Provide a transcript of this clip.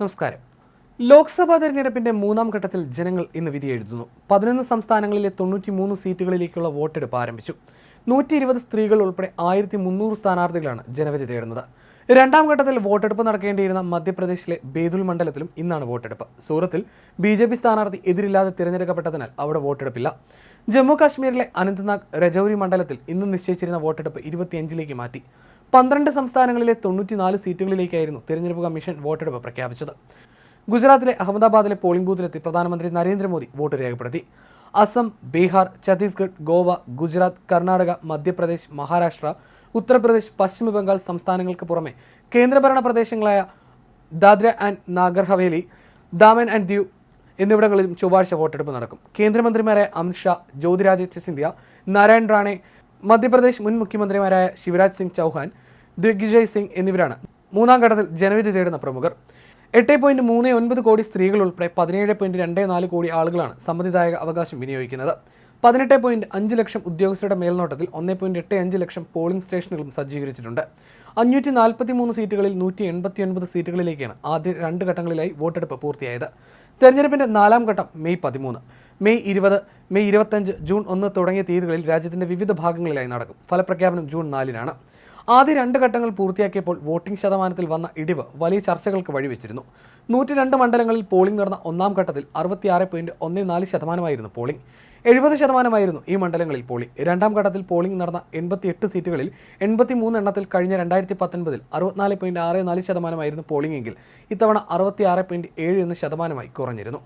നമസ്കാരം. ലോക്സഭാ തെരഞ്ഞെടുപ്പിന്റെ മൂന്നാം ഘട്ടത്തിൽ ജനങ്ങൾ ഇന്ന് വിധി എഴുതുന്നു. പതിനൊന്ന് സംസ്ഥാനങ്ങളിലെ തൊണ്ണൂറ്റി മൂന്ന് സീറ്റുകളിലേക്കുള്ള വോട്ടെടുപ്പ് ആരംഭിച്ചു. നൂറ്റി ഇരുപത് സ്ത്രീകൾ ഉൾപ്പെടെ ആയിരത്തി മുന്നൂറ് സ്ഥാനാർത്ഥികളാണ് ജനവിധി തേടുന്നത്. രണ്ടാം ഘട്ടത്തിൽ വോട്ടെടുപ്പ് നടക്കേണ്ടിയിരുന്ന മധ്യപ്രദേശിലെ ബേതുൽ മണ്ഡലത്തിലും ഇന്നാണ് വോട്ടെടുപ്പ്. സൂറത്തിൽ ബി ജെ പി സ്ഥാനാർത്ഥി എതിരില്ലാതെ തിരഞ്ഞെടുക്കപ്പെട്ടതിനാൽ അവിടെ വോട്ടെടുപ്പില്ല. ജമ്മു കാശ്മീരിലെ അനന്ത്നാഗ് രജൌരി മണ്ഡലത്തിൽ ഇന്ന് നിശ്ചയിച്ചിരുന്ന വോട്ടെടുപ്പ് ഇരുപത്തിയഞ്ചിലേക്ക് മാറ്റി. പന്ത്രണ്ട് സംസ്ഥാനങ്ങളിലെ തൊണ്ണൂറ്റിനാല് സീറ്റുകളിലേക്കായിരുന്നു തിരഞ്ഞെടുപ്പ് കമ്മീഷൻ വോട്ടെടുപ്പ് പ്രഖ്യാപിച്ചത്. ഗുജറാത്തിലെ അഹമ്മദാബാദിലെ പോളിംഗ് ബൂത്തിലെത്തി പ്രധാനമന്ത്രി നരേന്ദ്രമോദി വോട്ട് രേഖപ്പെടുത്തി. അസം ബീഹാർ ഛത്തീസ്ഗഡ് ഗോവ ഗുജറാത്ത് കർണാടക മധ്യപ്രദേശ് മഹാരാഷ്ട്ര ഉത്തർപ്രദേശ് പശ്ചിമ ബംഗാൾ സംസ്ഥാനങ്ങൾക്ക് പുറമെ കേന്ദ്രഭരണ പ്രദേശങ്ങളായ ദാദ്ര ആൻഡ് നാഗർ ഹവേലി ദാമൻ ആൻഡ് ദ്യൂ എന്നിവിടങ്ങളിലും ചൊവ്വാഴ്ച വോട്ടെടുപ്പ് നടക്കും. കേന്ദ്രമന്ത്രിമാരായ അമിത്ഷാ ജ്യോതിരാദിത്യ സിന്ധ്യ നാരായൺ റാണെ മധ്യപ്രദേശ് മുൻ മുഖ്യമന്ത്രിമാരായ ശിവരാജ് സിംഗ് ചൗഹാൻ ദിഗ്വിജയ് സിംഗ് എന്നിവരാണ്. മൂന്നാം ഘട്ടത്തിൽ ജനവിധി തേടുന്ന പ്രമുഖർ. എട്ട് പോയിന്റ് മൂന്ന് ഒൻപത് കോടി സ്ത്രീകൾ ഉൾപ്പെടെ പതിനേഴ് പോയിന്റ് രണ്ട് നാല് കോടി ആളുകളാണ് സമ്മതിദായക അവകാശം വിനിയോഗിക്കുന്നത്. പതിനെട്ട് പോയിന്റ് അഞ്ച് ലക്ഷം ഉദ്യോഗസ്ഥരുടെ മേൽനോട്ടത്തിൽ ഒന്ന് പോയിന്റ് എട്ട് അഞ്ച് ലക്ഷം പോളിംഗ് സ്റ്റേഷനുകളും സജ്ജീകരിച്ചിട്ടുണ്ട്. അഞ്ഞൂറ്റി നാൽപ്പത്തി മൂന്ന് സീറ്റുകളിൽ നൂറ്റി എൺപത്തി ഒൻപത് സീറ്റുകളിലേക്കാണ് ആദ്യ രണ്ട് ഘട്ടങ്ങളിലായി വോട്ടെടുപ്പ് പൂർത്തിയായത്. തെരഞ്ഞെടുപ്പിന്റെ നാലാം ഘട്ടം മെയ് പതിമൂന്ന്. മെയ് ഇരുപത് മെയ് ഇരുപത്തഞ്ച് ജൂൺ ഒന്ന് തുടങ്ങിയ തീയതികളിൽ രാജ്യത്തിന്റെ വിവിധ ഭാഗങ്ങളിലായി നടക്കും. ഫലപ്രഖ്യാപനം ജൂൺ നാലിനാണ്. ആദ്യ രണ്ട് ഘട്ടങ്ങൾ പൂർത്തിയാക്കിയപ്പോൾ വോട്ടിംഗ് ശതമാനത്തിൽ വന്ന ഇടിവ് വലിയ ചർച്ചകൾക്ക് വഴിവെച്ചിരുന്നു. നൂറ്റി രണ്ട് മണ്ഡലങ്ങളിൽ പോളിംഗ് നടന്ന ഒന്നാം ഘട്ടത്തിൽ അറുപത്തിയാറ് പോയിന്റ് ഒന്ന് നാല് ശതമാനമായിരുന്നു പോളിംഗ്. എഴുപത് ശതമാനമായിരുന്നു ഈ മണ്ഡലങ്ങളിൽ പോളിംഗ്. രണ്ടാം ഘട്ടത്തിൽ പോളിംഗ് നടന്ന എൺപത്തിയെട്ട് സീറ്റുകളിൽ എൺപത്തി മൂന്ന് എണ്ണത്തിൽ കഴിഞ്ഞ രണ്ടായിരത്തി പത്തൊൻപതിൽ അറുപത്തിനാല് പോയിന്റ് ആറ് നാല് ശതമാനമായിരുന്നു പോളിംഗ് എങ്കിൽ ഇത്തവണ അറുപത്തിയാറ് പോയിന്റ് ഏഴ് ഒന്ന് ശതമാനമായി കുറഞ്ഞിരുന്നു.